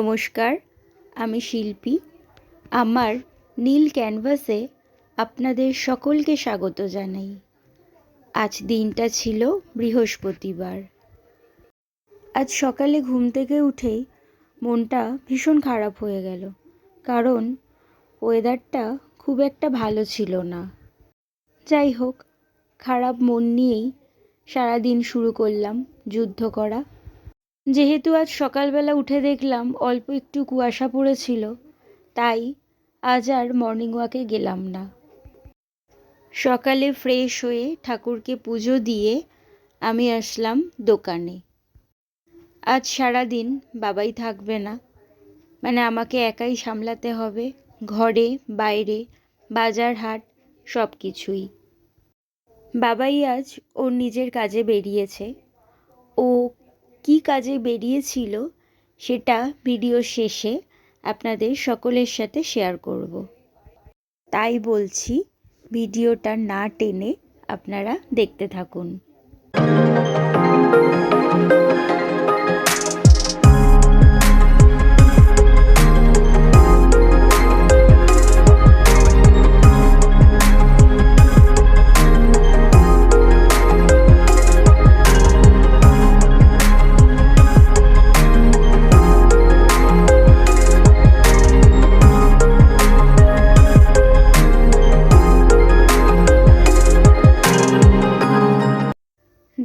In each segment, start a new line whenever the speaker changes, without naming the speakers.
নমস্কার, আমি শিল্পী। আমার নীল ক্যানভাসে আপনাদের সকলকে স্বাগত জানাই। আজ দিনটা ছিল বৃহস্পতিবার। আজ সকালে ঘুম থেকে উঠেই মনটা ভীষণ খারাপ হয়ে গেল, কারণ ওয়েদারটা খুব একটা ভালো ছিল না। যাই হোক, খারাপ মন নিয়েই সারাদিন শুরু করলাম যুদ্ধ করা। যেহেতু আজ সকালবেলা উঠে দেখলাম অল্প একটু কুয়াশা পড়েছিল, তাই আজ আর মর্নিং ওয়াকে গেলাম না। সকালে ফ্রেশ হয়ে ঠাকুরকে পুজো দিয়ে আমি আসলাম দোকানে। আজ সারাদিন বাবাই থাকবে না মানে আমাকে একাই সামলাতে হবে, ঘরে, বাইরে, বাজার হাট, সব কিছুই। বাবাই আজ ওর নিজের কাজে বেরিয়েছে। ও কী কাজে বেরিয়েছিল সেটা ভিডিও শেষে আপনাদের সকলের সাথে শেয়ার করব। তাই বলছি, ভিডিওটা না টেনে আপনারা দেখতে থাকুন।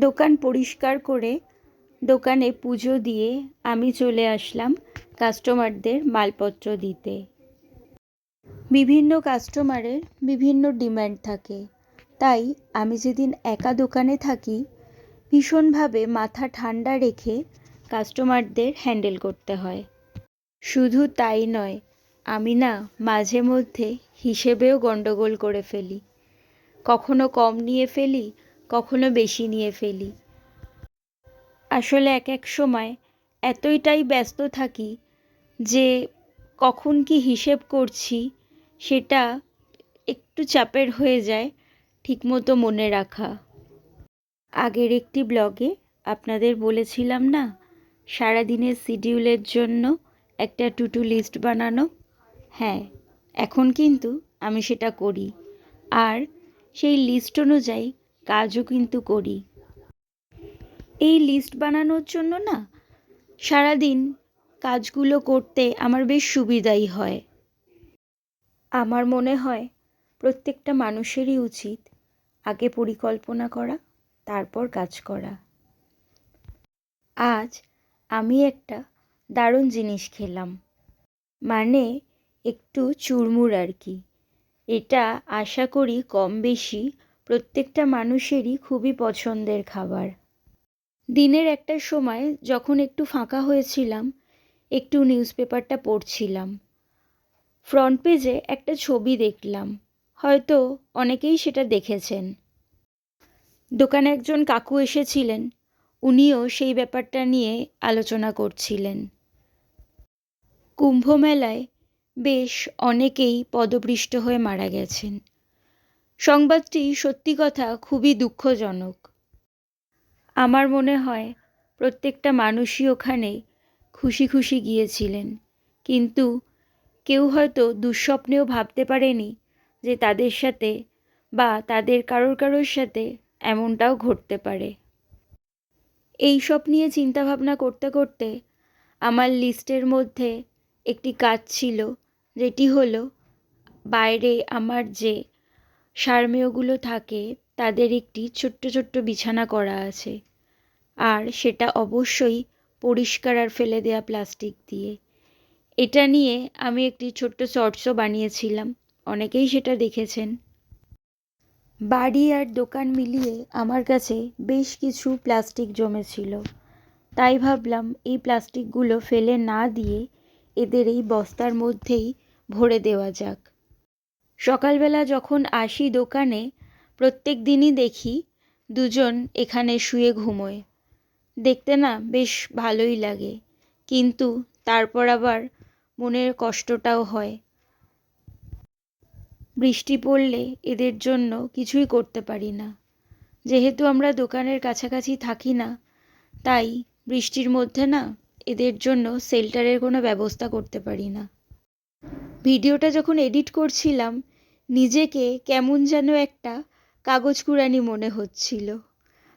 দোকান পরিষ্কার করে দোকানে পুজো দিয়ে আমি চলে আসলাম কাস্টমারদের মালপত্র দিতে। বিভিন্ন কাস্টমারের বিভিন্ন ডিম্যান্ড থাকে। তাই আমি যেদিন একা দোকানে থাকি, ভীষণভাবে মাথা ঠান্ডা রেখে কাস্টমারদের হ্যান্ডেল করতে হয়। শুধু তাই নয়, আমি না মাঝে মধ্যে হিসেবেও গণ্ডগোল করে ফেলি। কখনো কম নিয়ে ফেলি কখনো বেশি নিয়ে ফেলি। আসলে এক এক সময় এতইটাই ব্যস্ত থাকি যে কখন কি হিসেব করছি সেটা একটু চাপের হয়ে যায় ঠিকমতো মনে রাখা। আগের একটি ব্লগে আপনাদের বলেছিলাম না, সারাদিনের শিডিউলের জন্য একটা টু টু লিস্ট বানানো? হ্যাঁ এখন কিন্তু আমি সেটা করি। আর সেই লিস্ট অনুযায়ী কাজও কিন্তু করি। এই লিস্ট বানানোর জন্য না সারাদিন কাজগুলো করতে আমার বেশ সুবিধাই হয়। আমার মনে হয় প্রত্যেকটা মানুষেরই উচিত আগে পরিকল্পনা করা, তারপর কাজ করা। আজ আমি একটা দারুণ জিনিস খেলাম মানে একটু চুরমুর আর কি। এটা আশা করি কম বেশি প্রত্যেকটা মানুষেরই খুবই পছন্দের খাবার। দিনের একটা সময় যখন একটু ফাঁকা হয়েছিলাম, একটু নিউজ পেপারটা পড়ছিলাম। ফ্রন্ট পেজে একটা ছবি দেখলাম। হয়তো অনেকেই সেটা দেখেছেন। দোকানে একজন কাকু এসেছিলেন। উনিও সেই ব্যাপারটা নিয়ে আলোচনা করছিলেন। কুম্ভ মেলায় বেশ অনেকেই পদপৃষ্ট হয়ে মারা গেছেন। সংবাদটি সত্যি কথা খুবই দুঃখজনক। আমার মনে হয় প্রত্যেকটা মানুষই ওখানে খুশি খুশি গিয়েছিলেন। কিন্তু কেউ হয়তো দুঃস্বপ্নেও ভাবতে পারেনি যে তাদের সাথে বা তাদের কারোর কারোর সাথে এমনটাও ঘটতে পারে। এই সব নিয়ে চিন্তাভাবনা করতে করতে আমার লিস্টের মধ্যে একটি কাজ ছিল, যেটি হলো বাইরে আমার যে সারমেয়গুলো থাকে, তাদের একটি ছোট্ট ছোট্ট বিছানা করা আছে। আর সেটা অবশ্যই পরিষ্কার আর ফেলে দেওয়া প্লাস্টিক দিয়ে। এটা নিয়ে আমি একটি ছোট্ট চর্চও বানিয়েছিলাম। অনেকেই সেটা দেখেছেন। বাড়ি আর দোকান মিলিয়ে আমার কাছে বেশ কিছু প্লাস্টিক জমেছিল। তাই ভাবলাম এই প্লাস্টিকগুলো ফেলে না দিয়ে এদের এই বস্তার মধ্যেই ভরে দেওয়া যাক। সকালবেলা যখন আসি দোকানে, প্রত্যেক দিনই দেখি দুজন এখানে শুয়ে ঘুমোয়। দেখতে না বেশ ভালোই লাগে, কিন্তু তারপর আবার মনের কষ্টটাও হয়। বৃষ্টি পড়লে এদের জন্য কিছুই করতে পারি না। যেহেতু আমরা দোকানের কাছাকাছি থাকি না, তাই বৃষ্টির মধ্যে না এদের জন্য শেল্টারের কোনো ব্যবস্থা করতে পারি না। ভিডিওটা যখন এডিট করছিলাম, নিজেকে কেমন যেন একটা কাগজ কুড়ানি মনে হচ্ছিল।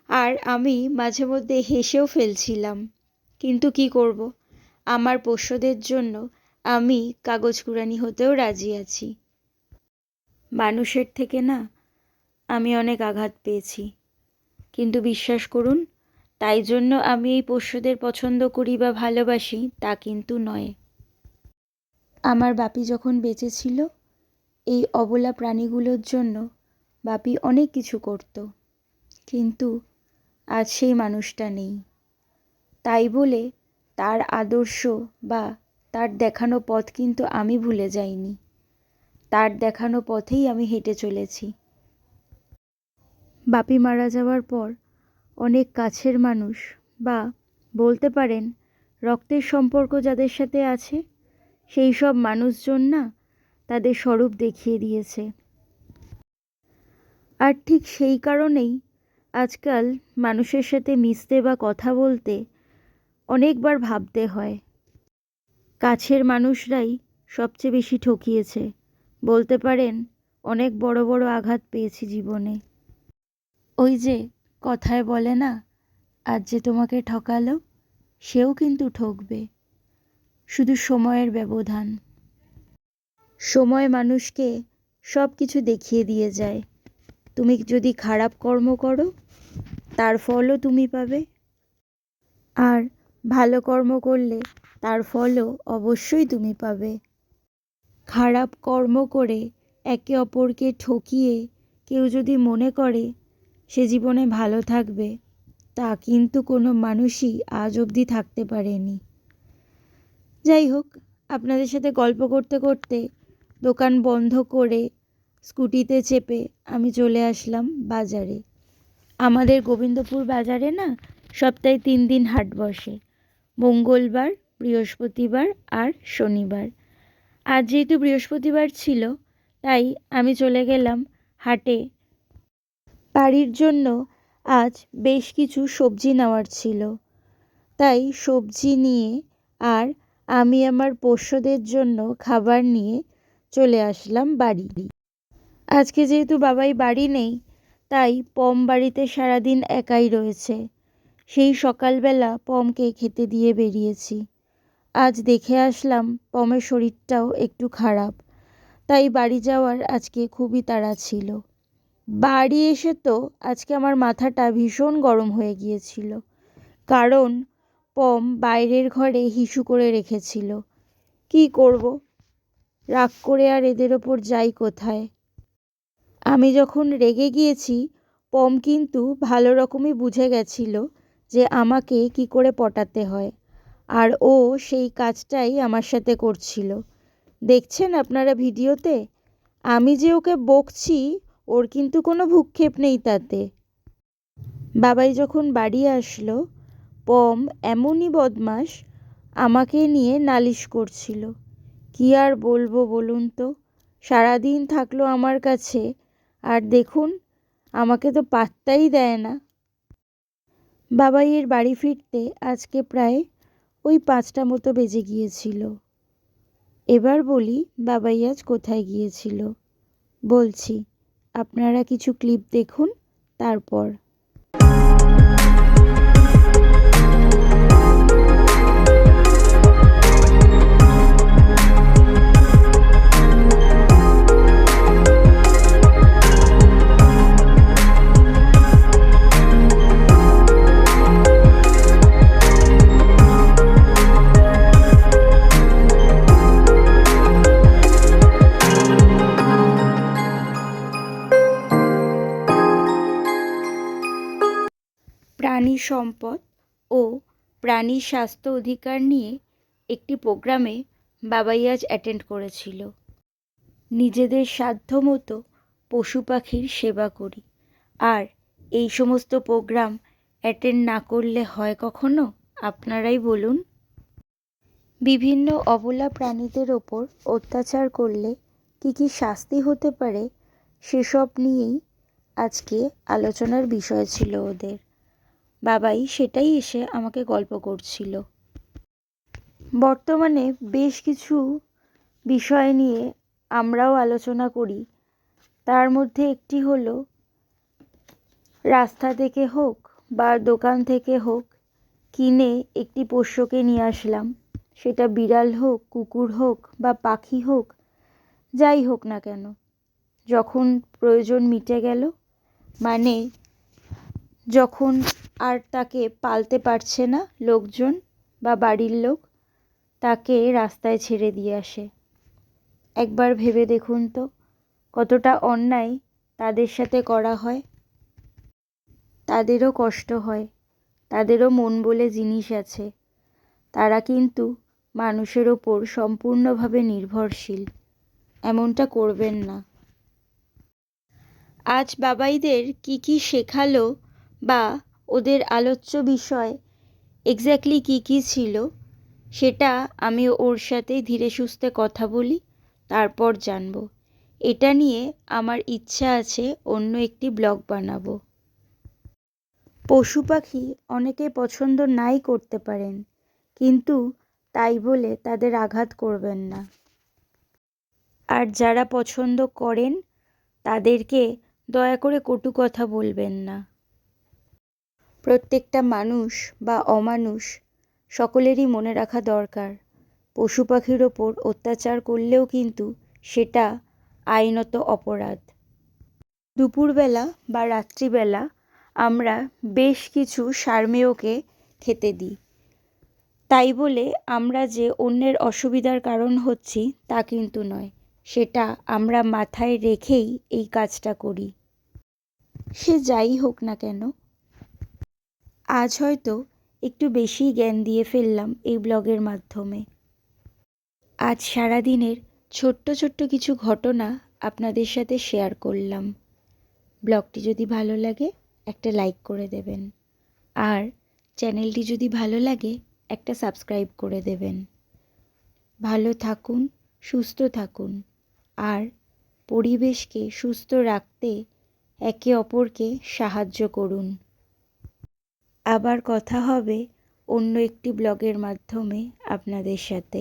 আর আমি মাঝে মধ্যে হেসেও ফেলছিলাম, কিন্তু কি করব? আমার পোষ্যদের জন্য আমি কাগজ কুড়ানি হতেও রাজি আছি। মানুষের থেকে না, আমি অনেক আঘাত পেয়েছি। কিন্তু বিশ্বাস করুন, তাই জন্য আমি এই পোষ্যদের পছন্দ করি বা ভালোবাসি তা কিন্তু নয়। আমার বাপি যখন বেঁচে ছিল, এই অবলা প্রাণীগুলোর জন্য বাপি অনেক কিছু করত। কিন্তু আজ সেই মানুষটা নেই। তাই বলে তার আদর্শ বা তার দেখানো পথ কিন্তু আমি ভুলে যাইনি। তার দেখানো পথেই আমি হেঁটে চলেছি। বাপি মারা যাওয়ার পর অনেক কাছের মানুষ বা বলতে পারেন রক্তের সম্পর্ক যাদের সাথে আছে সেই সব মানুষজন না তাদের স্বরূপ দেখিয়ে দিয়েছে। আর ঠিক সেই কারণেই আজকাল মানুষের সাথে মিশতে বা কথা বলতে অনেকবার ভাবতে হয়। কাছের মানুষরাই সবচেয়ে বেশি ঠকিয়েছে। বলতে পারেন, অনেক বড় বড় আঘাত পেয়েছি জীবনে। ওই যে কথায় বলে না, আজ যে তোমাকে ঠকালো, সেও কিন্তু ঠকবে। শুধু সময়ের ব্যবধান। সময় মানুষকে সব কিছু দেখিয়ে দিয়ে যায়। তুমি যদি খারাপ কর্ম করো, তার ফলও তুমি পাবে। আর ভালো কর্ম করলে, তার ফলও অবশ্যই তুমি পাবে। খারাপ কর্ম করে একে অপরকে ঠকিয়ে কেউ যদি মনে করে, সে জীবনে ভালো থাকবে, তা কিন্তু কোনো মানুষই আজ অবধি থাকতে পারেনি। যাই হোক, আপনাদের সাথে গল্প করতে করতে দোকান বন্ধ করে স্কুটিতে চেপে আমি চলে আসলাম বাজারে। আমাদের গোবিন্দপুর বাজারে না সপ্তাহে তিন দিন হাট বসে। মঙ্গলবার, বৃহস্পতিবার আর শনিবার। আর যেহেতু বৃহস্পতিবার ছিল, তাই আমি চলে গেলাম হাটে। বাড়ির জন্য আজ বেশ কিছু সবজি নেওয়ার ছিল। তাই সবজি নিয়ে আর আমি আমার পোষ্যদের জন্য খাবার নিয়ে চলে আসলাম বাড়ি। আজকে যেহেতু বাবাই বাড়ি নেই, তাই পম বাড়িতে সারাদিন একাই রয়েছে। সেই সকালবেলা পমকে খেতে দিয়ে বেরিয়েছি। আজ দেখে আসলাম পমের শরীরটাও একটু খারাপ, তাই বাড়ি যাওয়ার আজকে খুবই তাড়া ছিল। বাড়ি এসে তো আজকে আমার মাথাটা ভীষণ গরম হয়ে গিয়েছিল, কারণ পম বাইরের ঘরে হিসু করে রেখেছিল। কি করব? রাগ করে আর এদের ওপর যাই কোথায়? আমি যখন রেগে গিয়েছি, পম কিন্তু ভালো রকমই বুঝে গেছিল যে আমাকে কি করে পটাতে হয়, আর ও সেই কাজটাই আমার সাথে করছিল। দেখছেন আপনারা ভিডিওতে? আমি যে ওকে বকছি, ওর কিন্তু কোনো ভূক্ষেপ নেই তাতে। বাবাই যখন বাড়ি আসলো পম এমনই বদমাস আমাকে নিয়ে নালিশ করছিল। কী আর বলব বলুন তো? সারাদিন থাকল আমার কাছে, আর দেখুন, আমাকে তো পাত্তাই দেয় না। বাবাইয়ের বাড়ি ফিরতে আজকে প্রায় ওই পাঁচটা মতো বেজে গিয়েছিল। এবার বলি, বাবাই আজ কোথায় গিয়েছিল। বলছি, আপনারা কিছু ক্লিপ দেখুন, তারপর। প্রাণী সম্পদ ও প্রাণী স্বাস্থ্য অধিকার নিয়ে একটি প্রোগ্রামে বাবাই আজ অ্যাটেন্ড করেছিল। নিজেদের সাধ্য মতো পশু পাখির সেবা করি। আর এই সমস্ত প্রোগ্রাম অ্যাটেন্ড না করলে হয় কখনো? আপনারাই বলুন। বিভিন্ন অবলা প্রাণীদের ওপর অত্যাচার করলে কী কী শাস্তি হতে পারে, সেসব নিয়েই আজকে আলোচনার বিষয় ছিল ওদের। বাবাই সেটাই এসে আমাকে গল্প করছিল। বর্তমানে বেশ কিছু বিষয় নিয়ে আমরাও আলোচনা করি। তার মধ্যে একটি হলো, রাস্তা থেকে হোক বা দোকান থেকে হোক, কিনে একটি পোষ্যকে নিয়ে আসলাম। সেটা বিড়াল হোক, কুকুর হোক বা পাখি হোক, যাই হোক না কেন, যখন প্রয়োজন মিটে গেল মানে যখন আর তাকে পালতে পারছে না লোকজন বা বাড়ির লোক, তাকে রাস্তায় ছেড়ে দিয়ে আসে। একবার ভেবে দেখুন তো, কতটা অন্যায় তাদের সাথে করা হয়। তাদেরও কষ্ট হয়, তাদেরও মন বলে জিনিস আছে। তারা কিন্তু মানুষের ওপর সম্পূর্ণভাবে নির্ভরশীল, এমনটা করবেন না। আজ বাবাইদের কি কি শেখালো বা ওদের আলোচ্য বিষয় এক্স্যাক্টলি কী কী ছিল সেটা আমি ওর সাথে ধীরে সুস্থে কথা বলি, তারপর জানব। এটা নিয়ে আমার ইচ্ছা আছে অন্য একটি ব্লগ বানাবো। পশু পাখি অনেকে পছন্দ নাই করতে পারেন, কিন্তু তাই বলে তাদের আঘাত করবেন না। আর যারা পছন্দ করেন, তাদেরকে দয়া করে কটু কথা বলবেন না। প্রত্যেকটা মানুষ বা অমানুষ সকলেরই মনে রাখা দরকার। পশু পাখির ওপর অত্যাচার করলেও কিন্তু সেটা আইনত অপরাধ। দুপুরবেলা বা রাত্রিবেলা আমরা বেশ কিছু সারমেয়কে খেতে দিই। তাই বলে আমরা যে অন্যের অসুবিধার কারণ হচ্ছি তা কিন্তু নয়, সেটা আমরা মাথায় রেখেই এই কাজটা করি। সে যাই হোক না কেন আজ হয়তো একটু বেশি জ্ঞান দিয়ে ফেললাম এই ব্লগের মাধ্যমে। আজ সারাদিনের ছোট্ট ছোট্ট কিছু ঘটনা আপনাদের সাথে শেয়ার করলাম। ব্লগটি যদি ভালো লাগে, একটা লাইক করে দেবেন। আর চ্যানেলটি যদি ভালো লাগে, একটা সাবস্ক্রাইব করে দেবেন। ভালো থাকুন, সুস্থ থাকুন। আর পরিবেশকে সুস্থ রাখতে একে অপরকে সাহায্য করুন। আবার কথা হবে অন্য একটি ব্লগের মাধ্যমে আপনাদের সাথে।